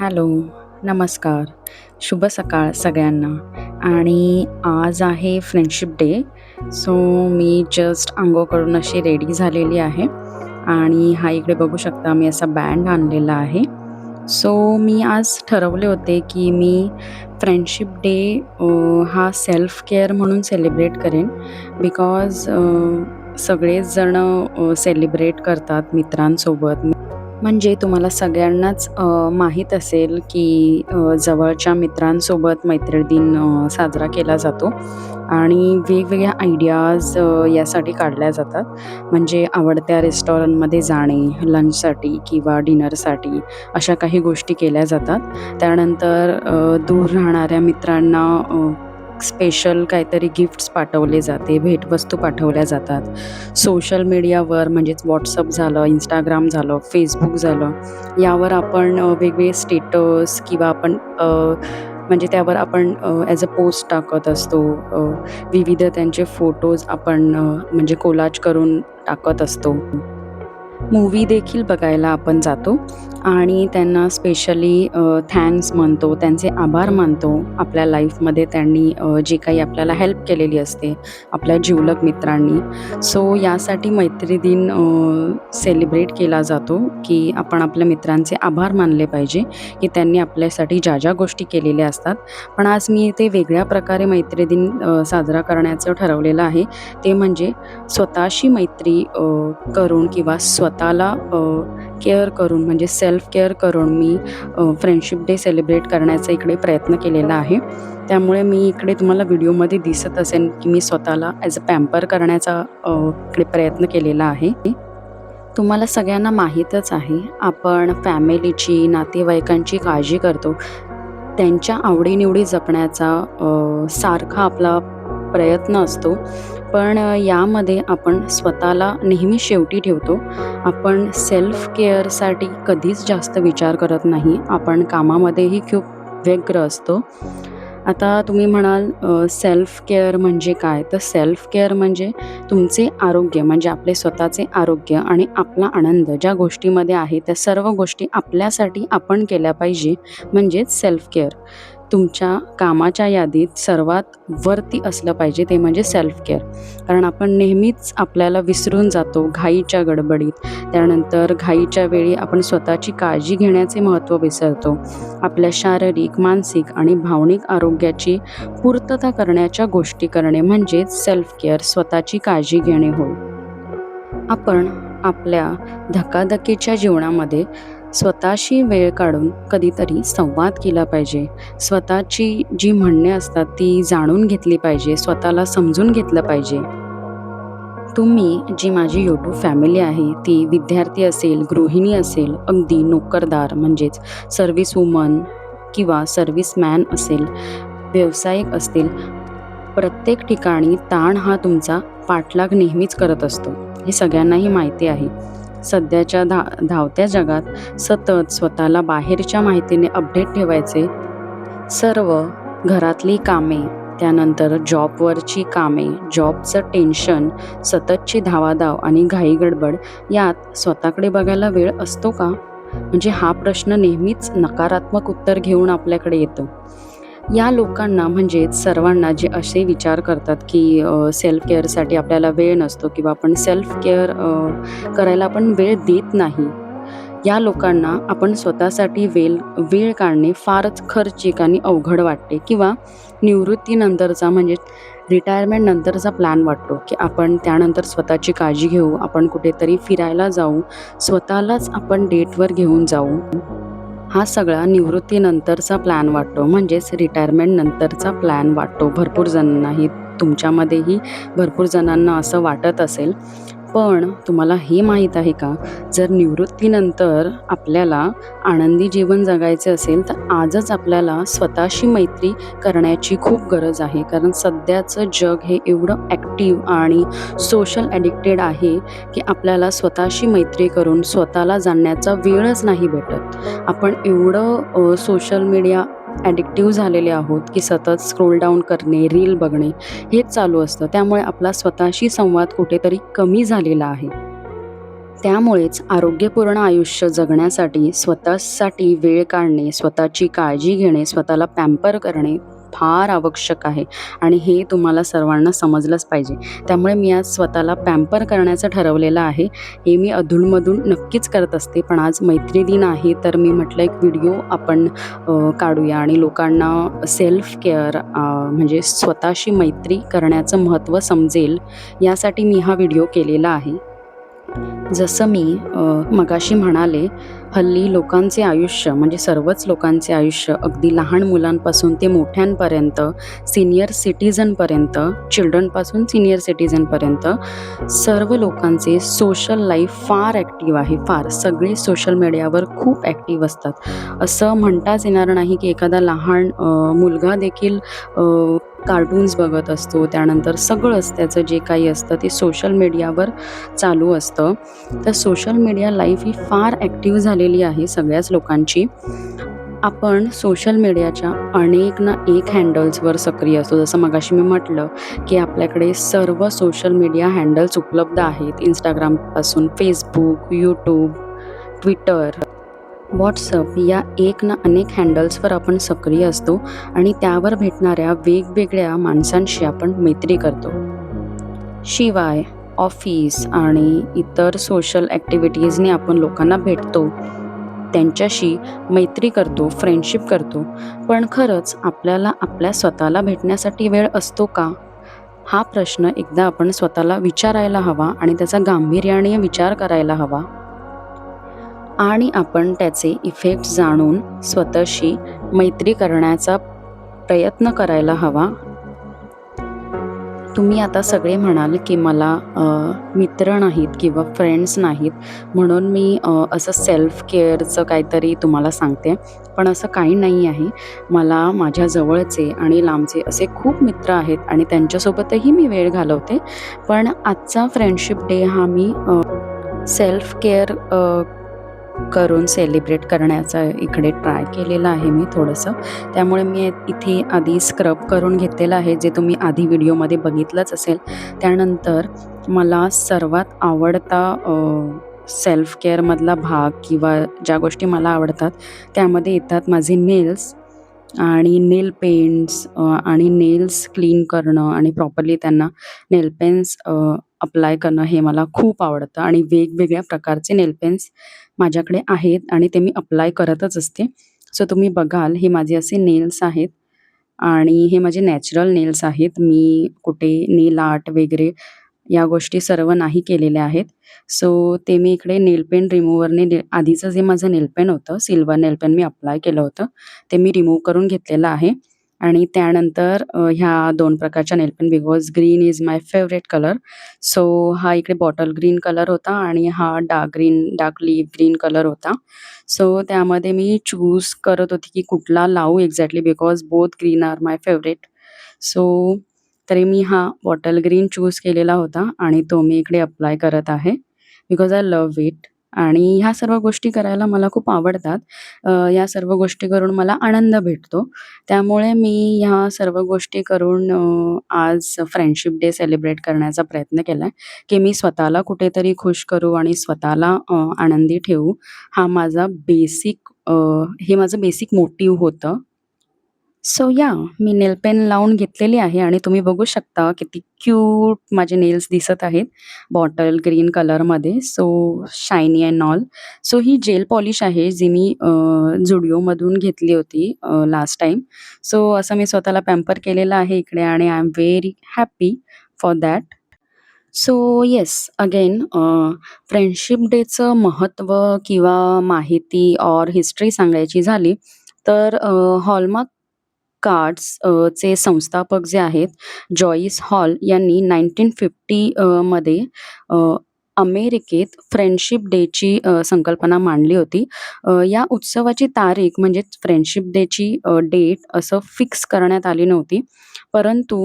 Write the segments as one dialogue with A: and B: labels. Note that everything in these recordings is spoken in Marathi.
A: हॅलो नमस्कार. शुभ सकाळ सगळ्यांना. आणि आज आहे फ्रेंडशिप डे सो मी जस्ट अंघोळ करून अशी रेडी झालेली आहे. आणि हा इकडे बघू शकता मी असा बँड आणलेला आहे. सो मी आज ठरवले होते की मी फ्रेंडशिप डे हा सेल्फ केअर म्हणून सेलिब्रेट करेन. बिकॉज सगळेच जण सेलिब्रेट करतात मित्रांसोबत. म्हणजे तुम्हाला सगळ्यांनाच माहीत असेल की जवळच्या मित्रांसोबत मैत्री दिन साजरा केला जातो. आणि वेगवेगळ्या आयडियाज यासाठी काढल्या जातात. म्हणजे आवडत्या रेस्टॉरंटमध्ये जाणे लंचसाठी किंवा डिनरसाठी अशा काही गोष्टी केल्या जातात. त्यानंतर दूर राहणाऱ्या मित्रांना स्पेशल काहीतरी गिफ्ट्स पाठवले जाते भेटवस्तू पाठवल्या जातात. सोशल मीडियावर म्हणजेच व्हॉट्सअप झालं इंस्टाग्राम झालं फेसबुक झालं यावर आपण वेगवेगळे स्टेटस किंवा आपण म्हणजे त्यावर आपण ॲज अ पोस्ट टाकत असतो. विविध त्यांचे फोटोज आपण म्हणजे कोलाज करून टाकत असतो. मूवी देखील बघायला आपण जातो. आणि त्यांना स्पेशली थँक्स म्हणतो त्यांचे आभार मानतो. आपल्या लाईफमध्ये त्यांनी जे काही आपल्याला हेल्प केलेली असते आपल्या जीवलक मित्रांनी. सो यासाठी मैत्री दिन सेलिब्रेट केला जातो की आपण आपल्या मित्रांचे आभार मानले पाहिजे की त्यांनी आपल्यासाठी ज्या ज्या गोष्टी केलेल्या असतात. पण आज मी ते वेगळ्या प्रकारे मैत्री दिन साजरा करण्याचं ठरवलेलं आहे. ते म्हणजे स्वतःशी मैत्री करून किंवा स्वतःला केअर करून म्हणजे सेल्फ केअर करून मी फ्रेंडशिप डे सेलिब्रेट करण्याचा इकडे प्रयत्न केलेला आहे. त्यामुळे मी इकडे तुम्हाला व्हिडिओमध्ये दिसत असेल की मी स्वतःला ॲज अ पॅम्पर करण्याचा इकडे प्रयत्न केलेला आहे. तुम्हाला सगळ्यांना माहीतच आहे आपण फॅमिलीची नातेवाईकांची काळजी करतो. त्यांच्या आवडीनिवडी जपण्याचा सारखा आपला प्रयत्न असतो. पण यामध्ये आपण स्वतःला नेहमी शेवटी ठेवतो. आपण सेल्फ केअरसाठी कधीच जास्त विचार करत नाही. आपण कामामध्येही खूप व्यग्र असतो. आता तुम्ही म्हणाल सेल्फ केअर म्हणजे काय? तर सेल्फ केअर म्हणजे तुमचे आरोग्य म्हणजे आपले स्वतःचे आरोग्य आणि आपला आनंद. ज्या गोष्टीमध्ये आहे त्या सर्व गोष्टी आपल्यासाठी आपण केल्या पाहिजे म्हणजेच सेल्फ केअर तुमच्या कामाच्या यादीत सर्वात वरती असलं पाहिजे ते म्हणजे सेल्फ केअर कारण आपण नेहमीच आपल्याला विसरून जातो घाईच्या गडबडीत. त्यानंतर घाईच्या वेळी आपण स्वतःची काळजी घेण्याचे महत्त्व विसरतो. आपल्या शारीरिक मानसिक आणि भावनिक आरोग्याची पूर्तता करण्याच्या गोष्टी करणे म्हणजेच सेल्फ केअर स्वतःची काळजी घेणे होय. आपण आपल्या धकाधकीच्या जीवनामध्ये स्वतःशी वेळ काढून कधीतरी संवाद केला पाहिजे. स्वतःची जी म्हणणे असतात ती जाणून घेतली पाहिजे स्वतःला समजून घेतलं पाहिजे. तुम्ही जी माझी यूट्यूब फॅमिली आहे ती विद्यार्थी असेल गृहिणी असेल अगदी नोकरदार म्हणजेच सर्व्हिस वुमन किंवा सर्व्हिसमॅन असेल व्यावसायिक असतील प्रत्येक ठिकाणी ताण हा तुमचा पाठलाग नेहमीच करत असतो. हे सगळ्यांनाही माहिती आहे. सध्याच्या धा धावत्या जगात सतत स्वतःला बाहेरच्या माहितीने अपडेट ठेवायचे. सर्व घरातली कामे त्यानंतर जॉबवरची कामे जॉबचं टेन्शन सततची धावाधाव आणि घाईगडबड यात स्वतःकडे बघायला वेळ असतो का? म्हणजे हा प्रश्न नेहमीच नकारात्मक उत्तर घेऊन आपल्याकडे येतो. या लोकांना म्हणजेच सर्वांना जे असे विचार करतात की सेल्फ केअरसाठी आपल्याला वेळ नसतो किंवा आपण सेल्फ केअर करायला आपण वेळ देत नाही या लोकांना आपण स्वतःसाठी वेळ वेळ काढणे फारच खर्चिक आणि अवघड वाटते किंवा निवृत्तीनंतरचा म्हणजे रिटायरमेंट नंतरचा प्लॅन वाटतो की आपण त्यानंतर स्वतःची काळजी घेऊ आपण कुठेतरी फिरायला जाऊ स्वतःलाच आपण डेटवर घेऊन जाऊ. हा सगळा निवृत्तीनंतरचा प्लॅन वाटतो. म्हणजेच रिटायरमेंट नंतरचा प्लॅन वाटतो. भरपूर जणांनाही तुमच्यामध्येही भरपूर जणांना असं वाटत असेल. पण तुम्हाला हे माहीत आहे का? जर निवृत्तीनंतर आपल्याला आनंदी जीवन जगायचे असेल तर आजच आपल्याला स्वतःशी मैत्री करण्याची खूप गरज आहे. कारण सध्याचं जग हे एवढं ॲक्टिव्ह आणि सोशल ॲडिक्टेड आहे की आपल्याला स्वतःशी मैत्री करून स्वतःला जाणण्याचा वेळच नाही भेटत. आपण एवढं सोशल मीडिया ॲडिक्टिव्ह झालेले आहोत की सतत स्क्रोल डाऊन करणे रील बघणे हेच चालू असतं. त्यामुळे आपला स्वतःशी संवाद कुठेतरी कमी झालेला आहे. त्यामुळेच आरोग्यपूर्ण आयुष्य जगण्यासाठी स्वतःसाठी वेळ काढणे स्वतःची काळजी घेणे स्वतःला पॅम्पर करणे फार आवश्यक आहे. आणि हे तुम्हाला सर्वांना समजलंच पाहिजे. त्यामुळे मी आज स्वतःला पॅम्पर करण्याचं ठरवलेलं आहे. हे मी अधूनमधून नक्कीच करत असते. पण आज मैत्री दिन आहे तर मी म्हटलं एक व्हिडिओ आपण काढूया. आणि लोकांना सेल्फ केअर म्हणजे स्वतःशी मैत्री करण्याचं महत्त्व समजेल यासाठी मी हा व्हिडिओ केलेला आहे. जसं मी मगाशी म्हणाले हल्ली लोकांचे आयुष्य म्हणजे सर्वच लोकांचे आयुष्य अगदी लहान मुलांपासून ते मोठ्यांपर्यंत सिनियर सिटीजनपर्यंत चिल्ड्रनपासून सिनियर सिटीजनपर्यंत सर्व लोकांचे सोशल लाईफ फार ॲक्टिव्ह आहे फार. सगळे सोशल मीडियावर खूप ॲक्टिव्ह असतात. असं म्हणताच येणार नाही की एखादा लहान मुलगा देखील कार्टून्स बघत असतो त्यानंतर सगळंच त्याचं जे काही असतं ते सोशल मीडियावर चालू असतं. तर सोशल मीडिया लाईफ ही फार ॲक्टिव्ह झालेली आहे सगळ्याच लोकांची. आपण सोशल मीडियाच्या अनेक ना एक हँडल्सवर सक्रिय असतो. जसं मगाशी मी म्हटलं की आपल्याकडे सर्व सोशल मीडिया हँडल्स उपलब्ध आहेत. इंस्टाग्रामपासून फेसबुक यूट्यूब ट्विटर व्हॉट्सअप या एक ना अनेक हँडल्सवर आपण सक्रिय असतो आणि त्यावर भेटणाऱ्या वेगवेगळ्या माणसांशी आपण मैत्री करतो. शिवाय ऑफिस आणि इतर सोशल ॲक्टिव्हिटीजने आपण लोकांना भेटतो. त्यांच्याशी मैत्री करतो फ्रेंडशिप करतो. पण खरंच आपल्याला आपल्या स्वतःला भेटण्यासाठी वेळ असतो का? हा प्रश्न एकदा आपण स्वतःला विचारायला हवा आणि त्याचा गांभीर्याने विचार करायला हवा. आणि आपण त्याचे इफेक्ट जाणून स्वतःशी मैत्री करण्याचा प्रयत्न करायला हवा. तुम्ही आता सगळे म्हणाल की मला मित्र नाहीत किंवा फ्रेंड्स नाहीत म्हणून मी असं सेल्फ केअरचं काहीतरी तुम्हाला सांगते. पण असं काही नाही आहे. मला माझ्या जवळचे आणि लांबचे असे खूप मित्र आहेत आणि त्यांच्यासोबतही मी वेळ घालवते. पण आजचा फ्रेंडशिप डे हा मी सेल्फ केअर करून सेलिब्रेट करण्याचा इकडे ट्राय केलेला आहे मी थोडंसं. त्यामुळे मी इथे आधी स्क्रब करून घेतलेलं आहे जे तुम्ही आधी व्हिडिओमध्ये बघितलंच असेल. त्यानंतर मला सर्वात आवडता सेल्फ केअरमधला भाग किंवा ज्या गोष्टी मला आवडतात त्यामध्ये येतात माझे नेल्स आणि नेल पेंट्स आणि नेल्स क्लीन करणं आणि प्रॉपरली त्यांना नेल पेन्स अप्लाय करणं हे मला खूप आवडतं आणि वेगवेगळ्या प्रकारचे नेलपेन्स माझ्याकडे आहेत आणि ते मी अप्लाय करतच असते. सो तुम्ही बघाल हे माझे असे नेल्स आहेत आणि हे माझे नॅचरल नेल्स आहेत. मी कुठे नेल आर्ट वगैरे या गोष्टी सर्व नाही केलेल्या आहेत. सो ते मी इकडे नेल पेन रिमूव्हरने ने आधीचं जे माझं नेल पेन होतं सिल्वर नेल पेन मी अप्लाय केलं होतं ते मी रिमूव्ह करून घेतलेलं आहे. आणि त्यानंतर ह्या दोन प्रकारच्या nail paint because green is my favourite colour. So हा इकडे बॉटल ग्रीन कलर होता आणि हा dark green dark leaf green colour होता. सो त्यामध्ये मी चूज करत होती की कुठला लावू exactly because both green are my favourite. So तरी मी हा बॉटल ग्रीन चूज केलेला होता आणि तो मी इकडे अप्लाय करत आहे. Because I love it. आणि ह्या सर्व गोष्टी करायला मला खूप आवडतात. या सर्व गोष्टी करून मला आनंद भेटतो. त्यामुळे मी ह्या सर्व गोष्टी करून आज फ्रेंडशिप डे सेलिब्रेट करण्याचा प्रयत्न केला आहे की मी स्वतःला कुठेतरी खुश करू आणि स्वतःला आनंदी ठेवू. हा माझा बेसिक हे माझं बेसिक मोटिव्ह होतं. सो या मी नेल पेन लावून घेतलेली आहे आणि तुम्ही बघू शकता किती क्यूट माझे नेल्स दिसत आहेत. बॉटल ग्रीन कलरमध्ये so shiny and all so he gel polish आहे जी मी अ, घेतली होती लास्ट टाईम सो असं मी स्वतःला पॅम्पर केलेलं आहे इकडे आणि I am very happy for that so yes again friendship डेचं महत्त्व किंवा माहिती ऑर हिस्ट्री सांगायची झाली तर हॉलमार्क कार्ड्स चे संस्थापक जे आहेत जॉईस हॉल यांनी नाईन्टीन फिफ्टी मध्ये अमेरिकेत फ्रेंडशिप डेची संकल्पना मांडली होती. या उत्सवाची तारीख म्हणजे फ्रेंडशिप डेची डेट असं फिक्स करण्यात आली नव्हती. परंतु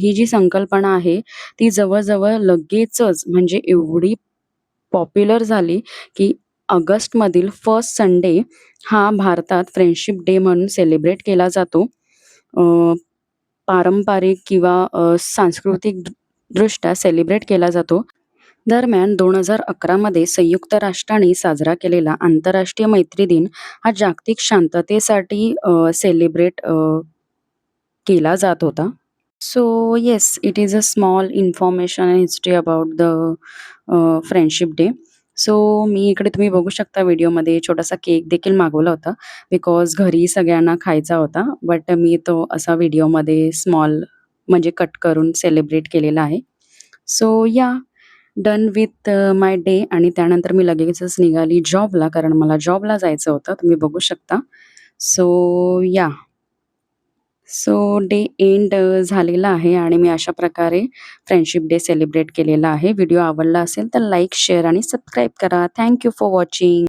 A: ही जी संकल्पना आहे ती जवळजवळ लगेचच म्हणजे एवढी पॉप्युलर झाली की ऑगस्टमधील फर्स्ट संडे हा भारतात फ्रेंडशिप डे म्हणून सेलिब्रेट केला जातो. पारंपरिक किंवा सांस्कृतिक दृष्ट्या सेलिब्रेट केला जातो दरम्यान दोन हजार अकरामध्ये संयुक्त राष्ट्राने साजरा केलेला आंतरराष्ट्रीय मैत्री दिन हा जागतिक शांततेसाठी सेलिब्रेट केला जात होता. So yes, it is a small information and history about the friendship day. So मी इकडे तुम्ही बघू शकता व्हिडिओमध्ये छोटासा केक देखील मागवला होता बिकॉज घरी सगळ्यांना खायचा होता. बट मी तो असा व्हिडिओमध्ये स्मॉल म्हणजे कट करून सेलिब्रेट केलेला आहे. सो या डन विथ माय डे आणि त्यानंतर मी लगेचच निघाली जॉबला कारण मला जॉबला जायचं होतं. तुम्ही बघू शकता. सो या. सो डे एंड झालेला आहे आणि मी अशा प्रकारे फ्रेंडशिप डे सेलिब्रेट केलेला आहे. व्हिडिओ आवडला असेल तर लाईक, शेअर आणि सबस्क्राईब करा. Thank you for watching.